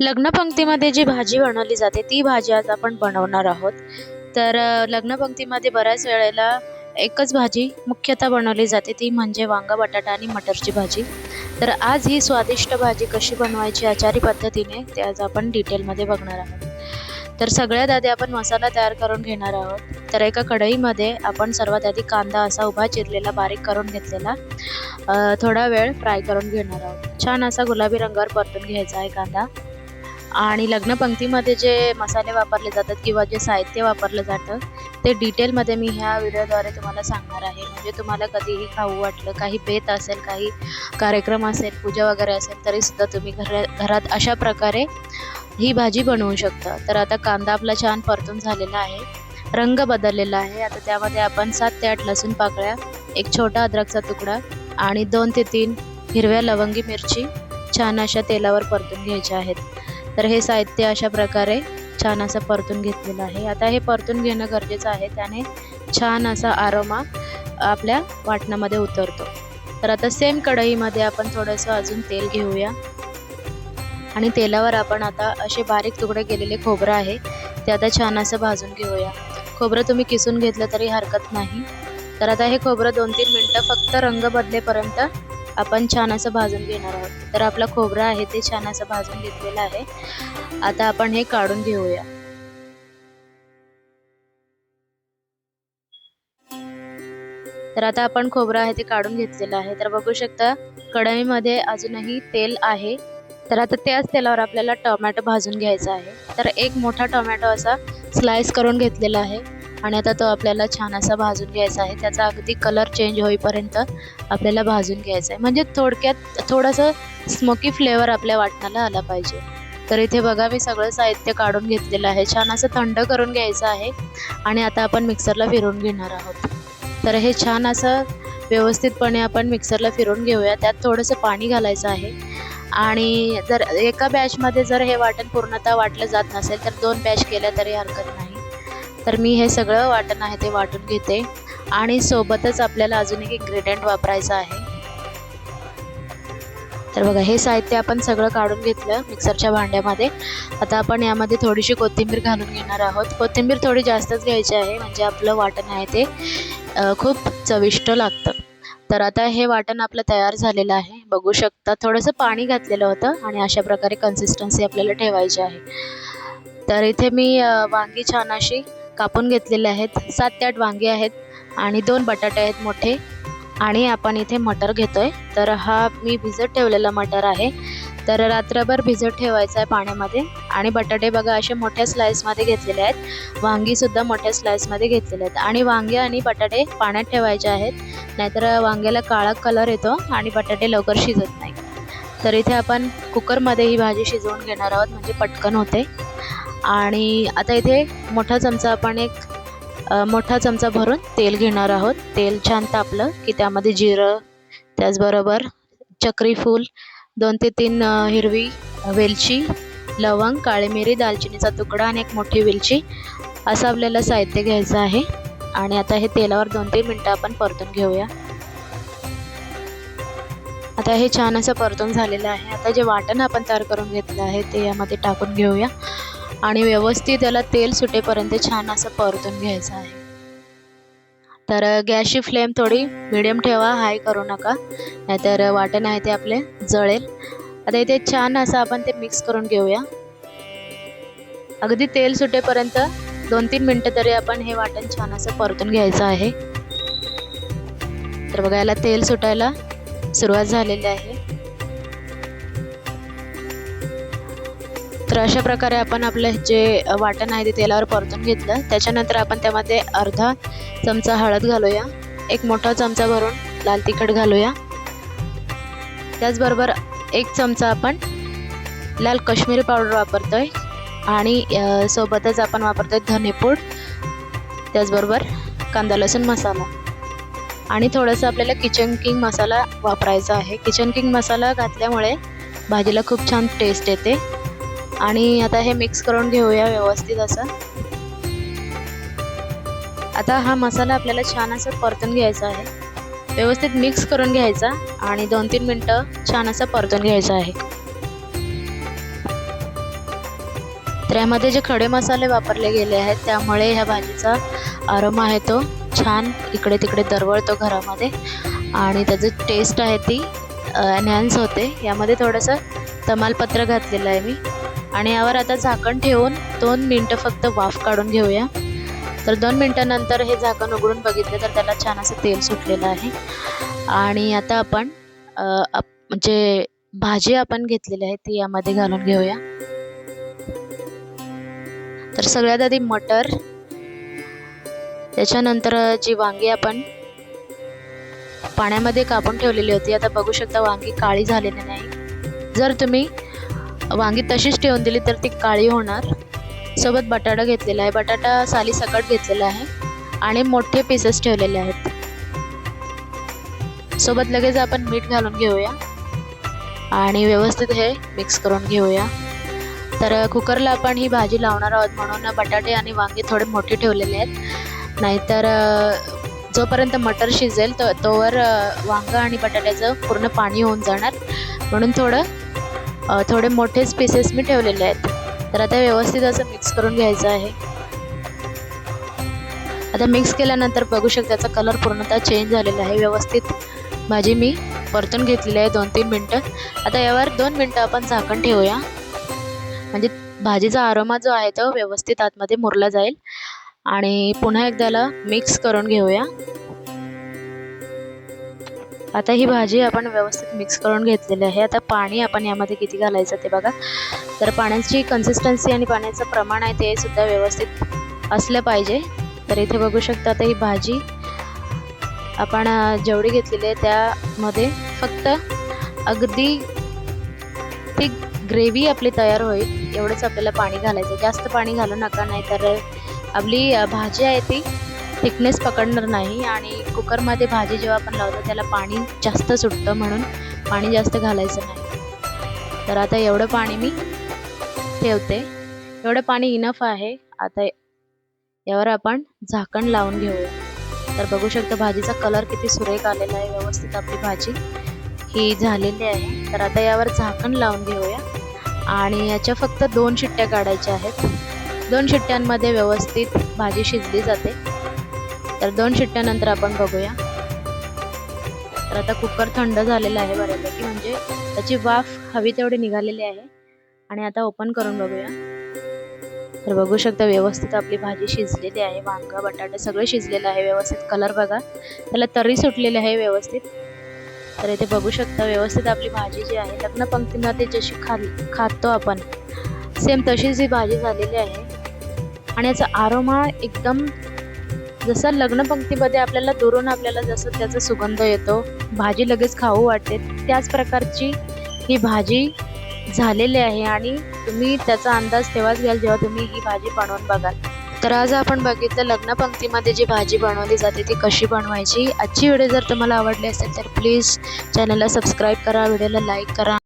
लग्नपंक्तीमध्ये जी भाजी बनवली जाते ती भाजी आज आपण बनवणार आहोत. तर लग्नपंक्तीमध्ये बऱ्याच वेळेला एकच भाजी मुख्यतः बनवली जाते ती म्हणजे वांगा बटाटा आणि मटरची भाजी. तर आज ही स्वादिष्ट भाजी कशी बनवायची आचारी पद्धतीने ते आज आपण डिटेलमध्ये बघणार आहोत. तर सगळ्यात आधी आपण मसाला तयार करून घेणार आहोत. तर एका कढईमध्ये आपण सर्वात आधी कांदा असा उभा चिरलेला बारीक करून घेतलेला थोडा वेळ फ्राय करून घेणार आहोत. छान असा गुलाबी रंगावर परतून घ्यायचा आहे कांदा. आणि लग्नपंक्तीमध्ये जे मसाले वापरले जातात किंवा जे साहित्य वापरलं जातं ते डिटेलमध्ये मी ह्या व्हिडिओद्वारे तुम्हाला सांगणार आहे. म्हणजे तुम्हाला कधीही खाऊ वाटलं काही बेत असेल काही कार्यक्रम असेल पूजा वगैरे असेल तरीसुद्धा तुम्ही घर घरात अशा प्रकारे ही भाजी बनवू शकता. तर आता कांदा आपला छान परतून झालेला आहे. रंग बदललेला आहे. आता त्यामध्ये आपण सात ते आठ लसूण पाकळ्या एक छोटा अद्रकचा तुकडा आणि दोन ते तीन हिरव्या लवंगी मिरची छान अशा तेलावर परतून घ्यायच्या आहेत. तर हे साहित्य अशा प्रकारे छान असं परतून घेतलेलं आहे. आता हे परतून घेणं गरजेचं आहे. त्याने छान असा आरोमा आपल्या वाटणामध्ये उतरतो. तर आता सेम कढईमध्ये आपण थोडंसं अजून तेल घेऊया. आणि तेलावर आपण आता असे बारीक तुकडे केलेले खोबरं आहे ते आता छान असं भाजून घेऊया. खोबरं तुम्ही किसून घेतलं तरी हरकत नाही. तर आता हे खोबरं दोन तीन मिनटं फक्त रंग बदलेपर्यंत आपण छान असं भाजून घेणार आहोत. तर आपला खोबरा आहे ते छान असं भाजून घेतलेलं आहे. आता आपण हे काढून घेऊया. तर आता आपण खोबरं आहे ते काढून घेतलेलं आहे. तर बघू शकता कढईमध्ये अजूनही तेल आहे. तर आता त्याच तेलावर आपल्याला टोमॅटो भाजून घ्यायचा आहे. तर एक मोठा टोमॅटो असा स्लाइस करून घेतलेला आहे. आणि आता तो आपल्याला छान असा भाजून घ्यायचा आहे. त्याचा अगदी कलर चेंज होईपर्यंत आपल्याला भाजून घ्यायचं आहे. म्हणजे थोडक्यात थोडंसं स्मोकी फ्लेवर आपल्या वाटणाला आला पाहिजे. तर इथे बघा मी सगळं साहित्य काढून घेतलेलं आहे. छान असं थंड करून घ्यायचं आहे. आणि आता आपण मिक्सरला फिरवून घेणार आहोत. तर हे छान असं व्यवस्थितपणे आपण मिक्सरला फिरवून घेऊया. त्यात थोडंसं पाणी घालायचं आहे. आणि जर एका बॅचमध्ये जर हे वाटण पूर्णतः वाटलं जात नसेल तर दोन बॅच केल्या तरी हरकत नाही. तर मी हे सगळं वाटण आहे ते वाटून घेते. आणि सोबतच आपल्याला अजून एक इन्ग्रेडियंट वापरायचं आहे. तर बघा हे साहित्य आपण सगळं काढून घेतलं मिक्सरच्या भांड्यामध्ये. आता आपण यामध्ये थोडीशी कोथिंबीर घालून घेणार आहोत. कोथिंबीर थोडी जास्तच घ्यायची आहे म्हणजे आपलं वाटण आहे ते खूप चविष्ट लागतं. तर आता हे वाटण आपलं तयार झालेलं आहे. बघू शकता थोडंसं पाणी घातलेलं होतं आणि अशा प्रकारे कन्सिस्टन्सी आपल्याला ठेवायची आहे. तर इथे मी वांगी छान अशी कापून घेतलेले आहेत. सात ते आठ वांगे आहेत आणि दोन बटाटे आहेत मोठे. आणि आपण इथे मटर घेतोय. तर हा मी भिजत ठेवलेला मटर आहे. तर रात्रभर भिजत ठेवायचा आहे पाण्यामध्ये. आणि बटाटे बघा असे मोठ्या स्लाईसमध्ये घेतलेले आहेत. वांगीसुद्धा मोठ्या स्लाईसमध्ये घेतलेले आहेत. आणि वांगे आणि बटाटे पाण्यात ठेवायचे आहेत. नाहीतर वांग्याला काळा कलर येतो आणि बटाटे लवकर शिजत नाही. तर इथे आपण कुकरमध्ये ही भाजी शिजवून घेणार आहोत. म्हणजे पटकन होते. आणि आता इथे मोठा चमचा आपण एक मोठा चमचा भरून तेल घेणार आहोत. तेल छान तापलं की त्यामध्ये जिरं त्याचबरोबर चक्री फूल दोन ते तीन हिरवी वेलची लवंग काळी मिरी दालचिनीचा तुकडा आणि एक मोठी वेलची. असं आपल्याला साहित्य घ्यायचं आहे. आणि आता हे तेलावर दोन तीन मिनटं आपण परतून घेऊया. आता हे छान असं परतून झालेलं आहे. आता जे वाटण आपण तयार करून घेतलं आहे ते यामध्ये टाकून घेऊया. आणि व्यवस्थित त्याला तेल सुटेपर्यंत छान असं परतून घ्यायचं आहे. तर गॅसची फ्लेम थोडी मिडियम ठेवा हाय करू नका. नाहीतर वाटण आहे ते आपले जळेल. आता इथे छान असं आपण ते मिक्स करून घेऊया. अगदी तेल सुटेपर्यंत दोन तीन मिनटं तरी आपण हे वाटण छान असं परतून घ्यायचं आहे. तर बघा याला तेल सुटायला सुरुवात झालेली आहे. तर अशा प्रकारे आपण आपलं जे वाटण आहे ते तेलावर परतून घेतलं. त्याच्यानंतर आपण त्यामध्ये अर्धा चमचा हळद घालूया. एक मोठा चमचा भरून लाल तिखट घालूया. त्याचबरोबर एक चमचा आपण लाल काश्मीरी पावडर वापरतो आहे आणि सोबतच आपण वापरतोय धनेपूड त्याचबरोबर कांदा लसूण मसाला. आणि थोडंसं आपल्याला किचन किंग मसाला वापरायचा आहे. किचन किंग मसाला घातल्यामुळे भाजीला खूप छान टेस्ट येते. आणि आता हे मिक्स करून घेऊया व्यवस्थित असं. आता हा मसाला आपल्याला छान असं परतून घ्यायचा आहे. व्यवस्थित मिक्स करून घ्यायचा आणि दोन तीन मिनटं छान असं परतून घ्यायचं आहे. तर यामध्ये जे खडे मसाले वापरले गेले आहेत त्यामुळे ह्या भाजीचा आरोमा आहे तो छान इकडे तिकडे दरवळतो घरामध्ये. आणि त्याची टेस्ट आहे ती एनहॅन्स होते. यामध्ये थोडंसं तमालपत्र घातलेलं आहे मी. आणि यावर आता झाकण ठेवून दोन मिनटं फक्त वाफ काढून घेऊया. तर दोन मिनटानंतर हे झाकण उघडून बघितलं तर त्याला छान असं तेल सुटलेलं आहे. आणि आता आपण जे भाजी आपण घेतलेली आहे ती यामध्ये घालून घेऊया. तर सगळ्यात आधी मटर त्याच्यानंतर जी वांगी आपण पाण्यामध्ये कापून ठेवलेली होती आता बघू शकता वांगी काळी झालेली नाही. जर तुम्ही वांगी तशीच ठेवून दिली तर ती काळी होणार. सोबत बटाटा घेतलेला आहे. बटाटा साली सकट घेतलेला आहे. आणि मोठे पीसेस ठेवलेले आहेत. सोबत लगेच आपण मीठ घालून घेऊया. आणि व्यवस्थित हे मिक्स करून घेऊया. तर कुकरला आपण ही भाजी लावणार आहोत. म्हणून बटाटे आणि वांगे थोडे मोठे ठेवलेले आहेत. नाहीतर जोपर्यंत मटर शिजेल तो तोवर वांगं आणि बटाट्याचं पूर्ण पाणी होऊन जाणार. म्हणून थोडं थोडे मोठेच पीसेस मी ठेवलेले आहेत. तर आता व्यवस्थित असं मिक्स करून घ्यायचं आहे. आता मिक्स केल्यानंतर बघू शकता त्याचा कलर पूर्णतः चेंज झालेला आहे. व्यवस्थित भाजी मी परतून घेतलेली आहे दोन तीन मिनटं. आता यावर दोन मिनटं आपण झाकण ठेवूया. म्हणजे भाजीचा आरोमा जो आहे तो व्यवस्थित आतमध्ये मुरला जाईल. आणि पुन्हा एकदाला मिक्स करून घेऊया. आता ही भाजी आपण व्यवस्थित मिक्स करून घेतलेली आहे. आता पाणी आपण यामध्ये किती घालायचं ते बघा. तर पाण्याची कन्सिस्टन्सी आणि पाण्याचं प्रमाण आहे ते सुद्धा व्यवस्थित असलं पाहिजे. तर इथे बघू शकता आता ही भाजी आपण जेवढी घेतलेली आहे त्यामध्ये फक्त अगदी ती ग्रेव्ही आपली तयार होईल एवढंच आपल्याला पाणी घालायचं जास्त पाणी घालू नका नाही तर आपली भाजी आहे ती थिकनेस पकडणार नाही आणि कुकरमध्ये भाजी जेव्हा आपण लावतो त्याला पाणी जास्त सुटतं म्हणून पाणी जास्त घालायचं नाही. तर आता एवढं पाणी मी ठेवते. एवढं पाणी इनफ आहे. आता यावर आपण झाकण लावून घेऊया. तर बघू शकता भाजीचा कलर किती सुरेख आलेला आहे व्यवस्थित आपली भाजी ही झालेली आहे. तर आता यावर झाकण लावून घेऊया. आणि याच्या फक्त दोन शिट्ट्या काढायच्या आहेत. दोन शिट्ट्यांमध्ये व्यवस्थित भाजी शिजली जाते. तर दोन शिट्ट्यानंतर आपण बघूया. तर आता कुकर थंड झालेला आहे बऱ्यापैकी म्हणजे त्याची वाफ हवी तेवढी निघालेली आहे. आणि आता ओपन करून बघूया. तर बघू शकता व्यवस्थित आपली भाजी शिजलेली आहे वांगा बटाटे सगळे शिजलेलं आहे व्यवस्थित. कलर बघा त्याला तरी सुटलेले आहे व्यवस्थित. तर इथे बघू शकता व्यवस्थित आपली भाजी जी आहे लग्न पंक्तीमध्ये जशी खा खातो आपण सेम तशीच ही भाजी झालेली आहे. आणि याचा आरोमा एकदम जसं लग्न पंक्तीमध्ये आपल्याला दुरून आपल्याला जसं त्याचा सुगंध येतो भाजी लगेच खाऊ वाटते त्याच प्रकारची ही भाजी झालेली आहे आणि तुम्ही त्याचा अंदाज तेव्हाच घ्याल जेव्हा तुम्ही ही भाजी बनवून बघाल. तर आज आपण बघितलं लग्न पंक्तीमध्ये जी भाजी बनवली जाते ती कशी बनवायची. आजची व्हिडिओ जर तुम्हाला आवडली असेल तर प्लीज चॅनलला सबस्क्राईब करा व्हिडिओला लाईक करा.